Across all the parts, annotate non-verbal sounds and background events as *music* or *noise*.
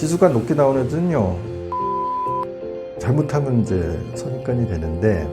지수가 높게 나오는 애들은요. 잘못하면 이제 선입관이 되는데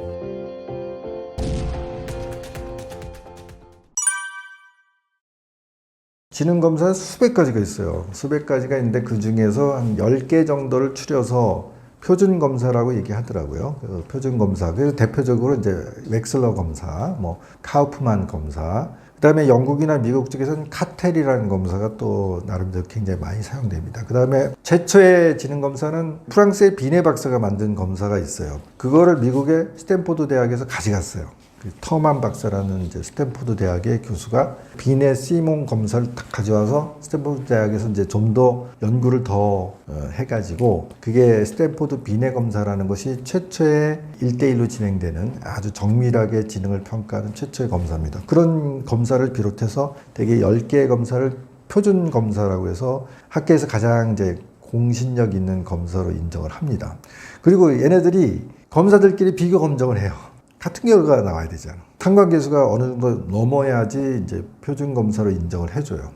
지능 검사는 수백 가지가 있어요. 수백 가지가 있는데 그 중에서 한 10개 정도를 추려서 표준 검사라고 얘기하더라고요. 그 표준 검사. 그래서 대표적으로 이제 웩슬러 검사, 뭐 카우프만 검사, 그 다음에 영국이나 미국 쪽에서는 카텔이라는 검사가 또 나름대로 굉장히 많이 사용됩니다. 그 다음에 최초의 지능 검사는 프랑스의 비네 박사가 만든 검사가 있어요. 그거를 미국의 스탠포드 대학에서 가져갔어요. 그 터만 박사라는 이제 스탠포드 대학의 교수가 비네 시몬 검사를 딱 가져와서 스탠포드 대학에서 이제 좀 더 연구를 더 어, 해가지고 그게 스탠포드 비네 검사라는 것이 최초의 일대일로 진행되는 아주 정밀하게 지능을 평가하는 최초의 검사입니다. 그런 검사를 비롯해서 대개 10개의 검사를 표준 검사라고 해서 학계에서 가장 이제 공신력 있는 검사로 인정을 합니다. 그리고 얘네들이 검사들끼리 비교 검정을 해요. 같은 결과가 나와야 되잖아. 상관 계수가 어느 정도 넘어야지 이제 표준 검사로 인정을 해줘요.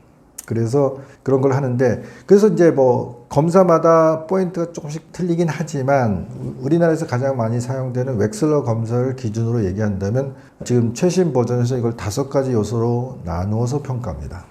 그래서 그런 걸 하는데 그래서 이제 뭐 검사마다 포인트가 조금씩 틀리긴 하지만 우- 우리나라에서 가장 많이 사용되는 웩슬러 검사를 기준으로 얘기한다면 지금 최신 버전에서 이걸 다섯 가지 요소로 나누어서 평가합니다.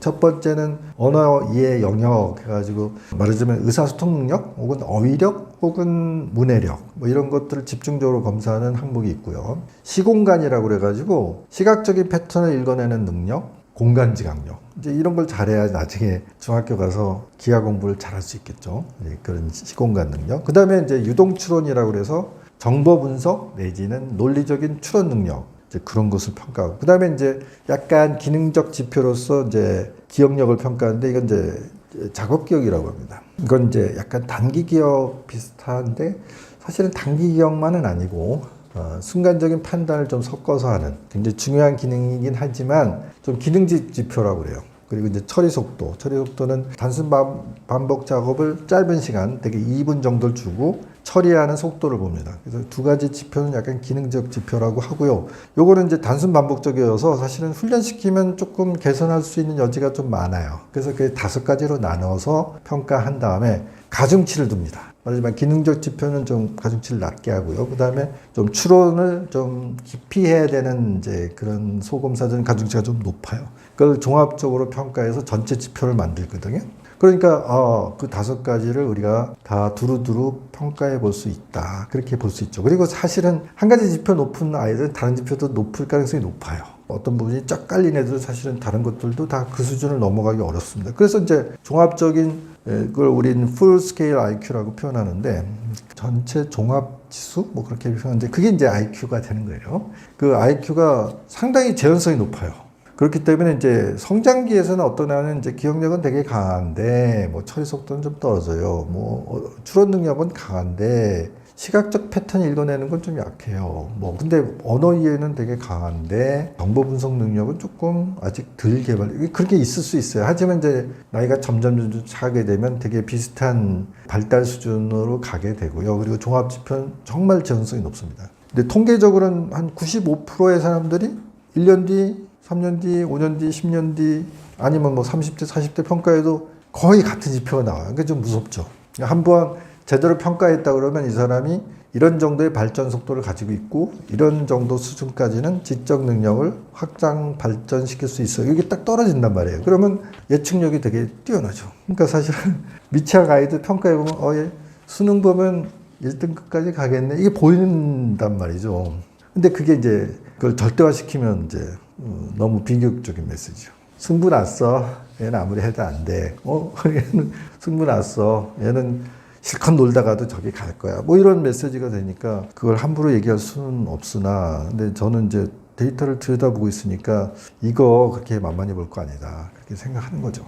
첫 번째는 언어 이해 영역 해가지고 말하자면 의사소통 능력 혹은 어휘력 혹은 문해력 뭐 이런 것들을 집중적으로 검사하는 항목이 있고요. 시공간이라고 그래가지고 시각적인 패턴을 읽어내는 능력, 공간 지각력 이제 이런 걸 잘해야 나중에 중학교 가서 기하 공부를 잘할 수 있겠죠. 그런 시공간 능력. 그 다음에 이제 유동 추론이라고 그래서 정보 분석 내지는 논리적인 추론 능력. 그런 것을 평가하고 그 다음에 이제 약간 기능적 지표로서 이제 기억력을 평가하는데 이건 이제 작업 기억이라고 합니다. 이건 이제 약간 단기 기억 비슷한데 사실은 단기 기억만은 아니고 어, 순간적인 판단을 좀 섞어서 하는 굉장히 중요한 기능이긴 하지만 좀 기능직 지표라고 그래요. 그리고 이제 처리 속도, 처리 속도는 단순 반- 반복 작업을 짧은 시간, 되게 2분 정도를 주고 처리하는 속도를 봅니다. 그래서 두 가지 지표는 약간 기능적 지표라고 하고요. 요거는 이제 단순 반복적이어서 사실은 훈련시키면 조금 개선할 수 있는 여지가 좀 많아요. 그래서 그 다섯 가지로 나눠서 평가한 다음에 가중치를 둡니다. 말하지만 기능적 지표는 좀 가중치를 낮게 하고요. 그 다음에 좀 추론을 좀 깊이 해야 되는 이제 그런 소검사들은 가중치가 좀 높아요. 그걸 종합적으로 평가해서 전체 지표를 만들거든요. 그러니까 어, 그 다섯 가지를 우리가 다 두루두루 평가해 볼 수 있다. 그렇게 볼 수 있죠. 그리고 사실은 한 가지 지표 높은 아이들은 다른 지표도 높을 가능성이 높아요. 어떤 부분이 쫙 깔린 애들은 사실은 다른 것들도 다 그 수준을 넘어가기 어렵습니다. 그래서 이제 종합적인 에, 그걸 우리는 풀 스케일 IQ라고 표현하는데 전체 종합 지수 뭐 그렇게 표현하는데 그게 이제 IQ가 되는 거예요. 그 IQ가 상당히 재현성이 높아요. 그렇기 때문에 이제 성장기에서는 어떤 애는 이제 기억력은 되게 강한데 뭐 처리 속도는 좀 떨어져요. 뭐 어, 추론 능력은 강한데 시각적 패턴 읽어내는 건 좀 약해요. 뭐 근데 언어 이해는 되게 강한데 정보 분석 능력은 조금 아직 덜 개발. 그렇게 있을 수 있어요. 하지만 이제 나이가 점점 점점 차게 되면 되게 비슷한 발달 수준으로 가게 되고요. 그리고 종합 지표는 정말 재현성이 높습니다. 근데 통계적으로는 한 95%의 사람들이 1년 뒤 3년 뒤, 5년 뒤, 10년 뒤 아니면 뭐 30대, 40대 평가에도 거의 같은 지표가 나와요. 그게 좀 무섭죠. 한번 제대로 평가했다 그러면 이 사람이 이런 정도의 발전 속도를 가지고 있고 이런 정도 수준까지는 지적 능력을 확장 발전시킬 수 있어요. 이게 딱 떨어진단 말이에요. 그러면 예측력이 되게 뛰어나죠. 그러니까 사실은 *laughs* 미취학 아이들 평가해 보면 어, 얘 수능 보면 1등급까지 가겠네. 이게 보인단 말이죠. 근데 그게 이제 그걸 절대화시키면 이제 어, 너무 비교적인 메시지죠. 승부 났어. 얘는 아무리 해도 안 돼. 어, *laughs* 얘는 승부 났어. 얘는 실컷 놀다가도 저기 갈 거야. 뭐 이런 메시지가 되니까 그걸 함부로 얘기할 수는 없으나, 근데 저는 이제 데이터를 들여다보고 있으니까 이거 그렇게 만만히 볼 거 아니다. 그렇게 생각하는 거죠.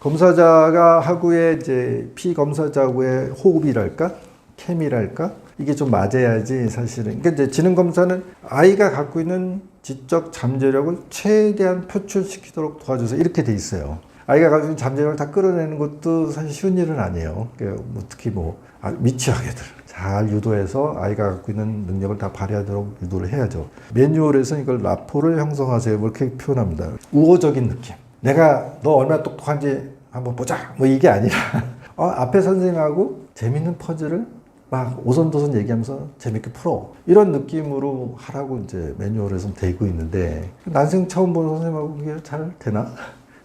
검사자가 하고의 이제 피검사자하고의 호흡이랄까? 케미랄까? 이게 좀 맞아야지 사실은. 그러니까 이제 지능 검사는 아이가 갖고 있는 지적 잠재력을 최대한 표출시키도록 도와줘서 이렇게 돼 있어요. 아이가 가지고 있는 잠재력을 다 끌어내는 것도 사실 쉬운 일은 아니에요. 그러니까 뭐 특히 뭐 아, 미취학 애들 잘 유도해서 아이가 갖고 있는 능력을 다 발휘하도록 유도를 해야죠. 매뉴얼에서 이걸 라포를 형성하세요. 뭐 이렇게 표현합니다. 우호적인 느낌. 내가 너 얼마나 똑똑한지 한번 보자. 뭐 이게 아니라 *laughs* 어, 앞에 선생님하고 재밌는 퍼즐을 막 오선도선 얘기하면서 재밌게 풀어. 이런 느낌으로 하라고 이제 매뉴얼에서 되고 있는데 난생 처음 보는 선생님하고 그게 잘 되나?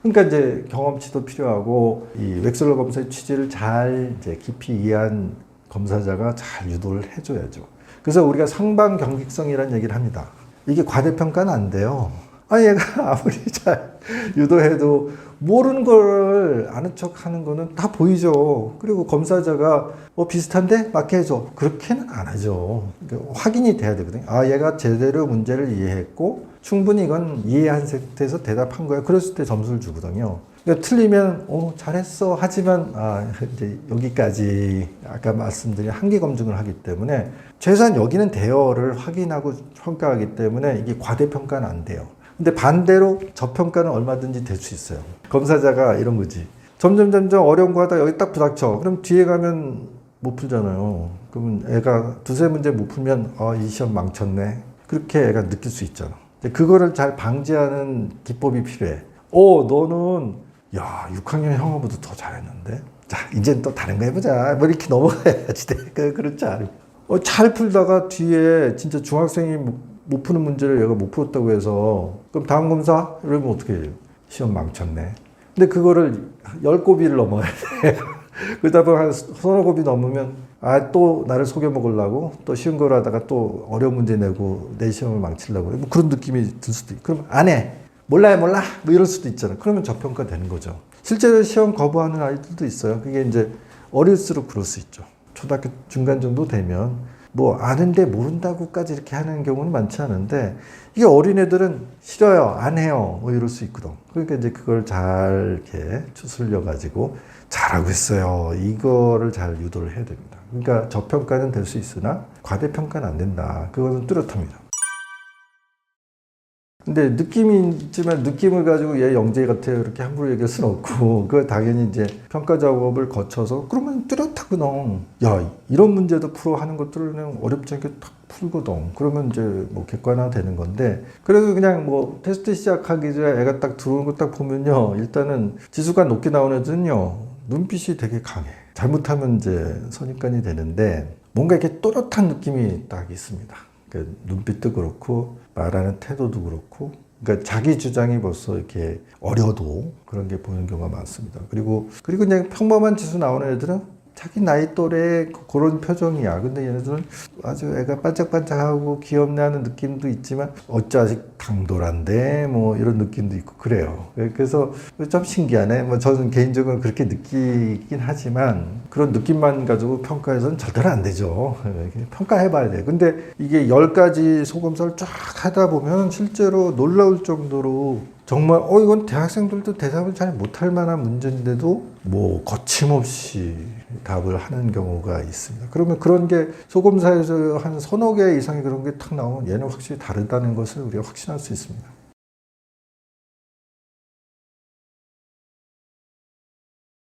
그러니까 이제 경험치도 필요하고 이 웩슬러 검사의 취지를 잘 이제 깊이 이해한 검사자가 잘 유도를 해줘야죠. 그래서 우리가 상방 경직성이라는 얘기를 합니다. 이게 과대평가는 안 돼요. 아, 얘가 *laughs* 아무리 잘 유도해도 모르는 걸 아는 척 하는 거는 다 보이죠. 그리고 검사자가 뭐 비슷한데 맞게 해줘. 그렇게는 안 하죠. 그러니까 확인이 돼야 되거든요. 아, 얘가 제대로 문제를 이해했고 충분히 이건 이해한 상태에서 대답한 거야. 그랬을 때 점수를 주거든요. 그러니까 틀리면 어 잘했어 하지만 아 이제 여기까지 아까 말씀드린 한계 검증을 하기 때문에 최소한 여기는 대여를 확인하고 평가하기 때문에 이게 과대평가는 안 돼요. 근데 반대로 저평가는 얼마든지 될 수 있어요. 검사자가 이런 거지. 점점 점점 어려운 거 하다 여기 딱 부닥쳐. 그럼 뒤에 가면 못 풀잖아요. 그러면 애가 두세 문제 못 풀면 아, 이 시험 망쳤네. 그렇게 애가 느낄 수 있잖아. 그거를 잘 방지하는 기법이 필요해. 오, 너는 야, 6학년 형아보다 더 잘했는데. 자, 이제는 또 다른 거 해보자. 뭐 이렇게 넘어가야지. 돼. *laughs* 그- 그렇지 않아요. 어, 잘 풀다가 뒤에 진짜 중학생이 못- 못 푸는 문제를 얘가 못 풀었다고 해서 그럼 다음 검사 이러면 어떻게 해요? 시험 망쳤네. 근데 그거를 열 고비를 넘어야 돼. *laughs* 그러다 보면 한 서너 고비 넘으면 아 또 나를 속여 먹으려고 또 쉬운 걸 하다가 또 어려운 문제 내고 내 시험을 망치려고 뭐 그런 느낌이 들 수도 있고 그럼 안 해. 몰라요 몰라 뭐 이럴 수도 있잖아. 그러면 저평가 되는 거죠. 실제로 시험 거부하는 아이들도 있어요. 그게 이제 어릴수록 그럴 수 있죠. 초등학교 중간 정도 되면 뭐 아는데 모른다고까지 이렇게 하는 경우는 많지 않은데 이게 어린애들은 싫어요 안 해요 뭐 이럴 수 있거든. 그러니까 이제 그걸 잘 이렇게 추슬려 가지고 잘하고 있어요. 이거를 잘 유도를 해야 됩니다. 그러니까 저평가는 될 수 있으나 과대평가는 안 된다. 그것은 뚜렷합니다 근데 느낌이 있지만 느낌을 가지고 얘 영재 같아요. 이렇게 함부로 얘기할 수는 없고. *laughs* 그걸 당연히 이제 평가 작업을 거쳐서 그러면 뚜렷하거든 야 이런 문제도 풀어 하는 것들을 그냥 어렵지 않게 탁 풀거든. 그러면 이제 뭐 객관화 되는 건데. 그래서 그냥 뭐 테스트 시작하기 전에 애가 딱 들어오는 거 딱 보면요. 일단은 지수가 높게 나오는 애들은요. 눈빛이 되게 강해. 잘못하면 이제 선입관이 되는데 뭔가 이렇게 또렷한 느낌이 딱 있습니다 그 눈빛도 그렇고 말하는 태도도 그렇고 그러니까 자기 주장이 벌써 이렇게 어려도 그런 게 보이는 경우가 많습니다. 그리고 그리고 그냥 평범한 지수 나오는 애들은 자기 나이 또래 그런 표정이야. 근데 얘네들은 아주 애가 반짝반짝하고 귀엽네 하는 느낌도 있지만 어찌 아직 강돌한데 뭐 이런 느낌도 있고 그래요. 그래서 좀 신기하네. 뭐 저는 개인적으로 그렇게 느끼긴 하지만 그런 느낌만 가지고 평가해서는 절대로 안 되죠. 평가해봐야 돼. 근데 이게 열 가지 소검사를 쫙 하다 보면 실제로 놀라울 정도로 정말 어 이건 대학생들도 대답을 잘 못할 만한 문제인데도 뭐 거침없이 답을 하는 경우가 있습니다. 그러면 그런 게 소검사에서 한 서너 개 이상의 그런 게 탁 나오면 얘는 확실히 다르다는 것을 우리가 확신할 수 있습니다.